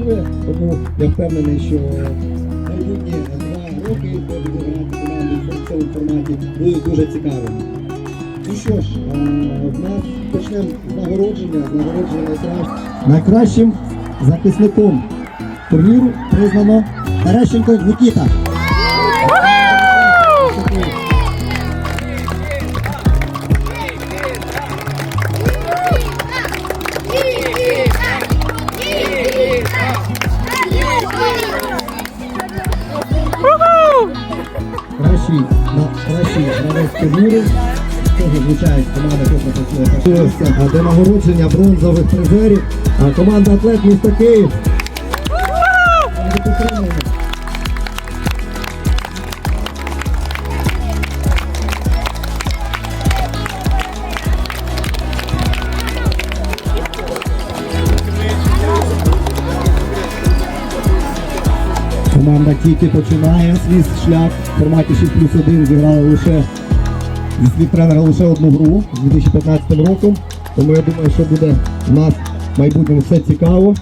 церкви, тому я впевнений, що майбутні два роки, буде грати в цьому форматі, будуть дуже цікавими. Ну що ж, е, почнемо з нагородження, з нагородження. Найкращим захисником турніру признано Терещенко Нікіта. Кращий, гравець турніру. Де нагородження бронзових призерів. Команда Атлет міста Київ. Команда тільки починає свій шлях в форматі 6 плюс 1 зіграла лише зі тренера лише одну гру з 2015 роком. Тому я думаю, що буде у нас в майбутньому все цікаво.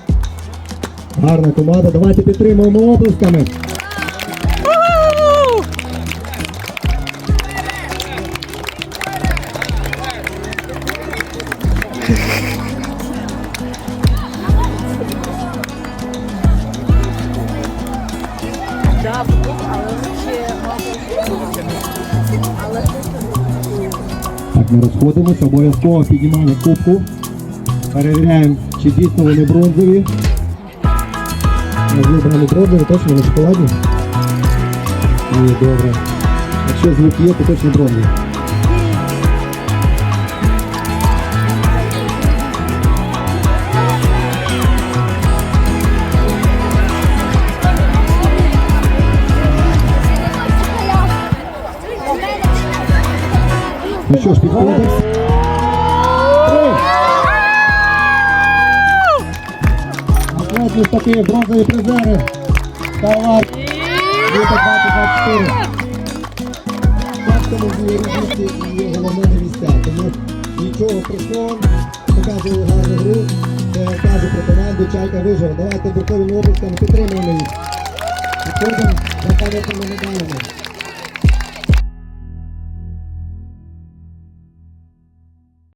Гарна команда. Давайте підтримуємо оплесками. Да, Ми розходимося, обов'язково піднімаємо кубку. Перевіряємо, чи дійсно вони бронзові. Вибрали бронзові, точно не шоколадні. І добре. Якщо звук є, то точно бронзові. Ну що ж, підходимо. Атлет такі бронзові призери. Талант. 2024. Так тому нічого страшного. Показували гарну гру. Каже про команду Чайка вижив. Давайте бурковими облисками підтримуємо їх. Підходимо за пам'ятними медалями.